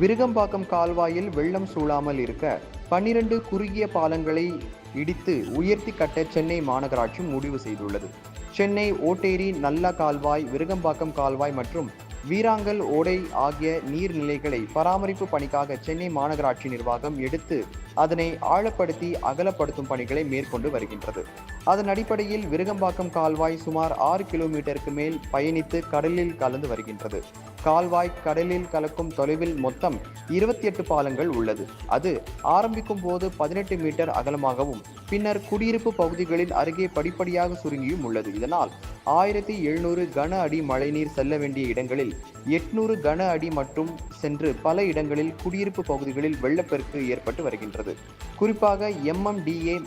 விருகம்பாக்கம் கால்வாயில் வெள்ளம் சூழாமல் இருக்க பன்னிரண்டு குறுகிய பாலங்களை இடித்து உயர்த்தி கட்ட சென்னை மாநகராட்சி முடிவு செய்துள்ளது. சென்னை ஓட்டேரி நல்ல கால்வாய் விருகம்பாக்கம் கால்வாய் மற்றும் வீராங்கல் ஓடை ஆகிய நீர்நிலைகளை பராமரிப்பு பணிக்காக சென்னை மாநகராட்சி நிர்வாகம் எடுத்து அதனை ஆழப்படுத்தி அகலப்படுத்தும் பணிகளை மேற்கொண்டு வருகின்றது. அதன் அடிப்படையில் விருகம்பாக்கம் கால்வாய் சுமார் ஆறு கிலோமீட்டருக்கு மேல் பயணித்து கடலில் கலந்து வருகின்றது. கால்வாய் கடலில் கலக்கும் தொலைவில் மொத்தம் இருபத்தி எட்டு பாலங்கள் உள்ளது. அது ஆரம்பிக்கும் போது பதினெட்டு மீட்டர் அகலமாகவும் பின்னர் குடியிருப்பு பகுதிகளில் அருகே படிப்படியாக சுருங்கியும் உள்ளது. இதனால் ஆயிரத்தி எழுநூறு கன அடி மழைநீர் செல்ல வேண்டிய இடங்களில் எட்நூறு கன அடி மட்டும் சென்று பல இடங்களில் குடியிருப்பு பகுதிகளில் வெள்ளப்பெருக்கு ஏற்பட்டு வருகின்றது. குறிப்பாக எம்எம்டிஏ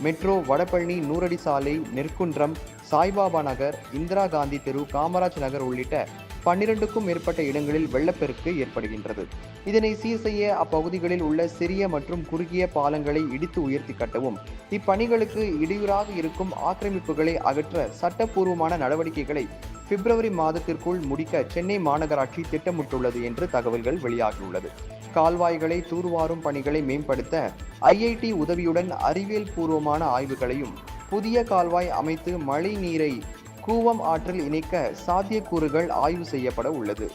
மெட்ரோ வடபழனி நூறடி சாலை நெற்குன்றம் சாய்பாபா நகர் இந்திரா காந்தி தெரு காமராஜ் நகர் உள்ளிட்ட பன்னிரண்டுக்கும் மேற்பட்ட இடங்களில் வெள்ளப்பெருக்கு ஏற்படுகின்றது. இதனை சீர் செய்ய அப்பகுதிகளில் உள்ள சிறிய மற்றும் குறுகிய பாலங்களை இடித்து உயர்த்தி கட்டவும். இப்பணிகளுக்கு இடையூறாக இருக்கும் ஆக்கிரமிப்புகளை அகற்ற சட்டப்பூர்வமான நடவடிக்கைகளை பிப்ரவரி மாதத்திற்குள் முடிக்க சென்னை மாநகராட்சி திட்டமிட்டுள்ளது என்று தகவல்கள் வெளியாகியுள்ளது. கால்வாய்களை தூர்வாரும் பணிகளை மேம்படுத்த ஐஐடி உதவியுடன் அறிவியல் பூர்வமான ஆய்வுகளையும் புதிய கால்வாய் அமைத்து மழை நீரை கூவம் ஆற்றில் இணைக்க சாத்தியக்கூறுகள் ஆய்வு செய்யப்பட உள்ளது.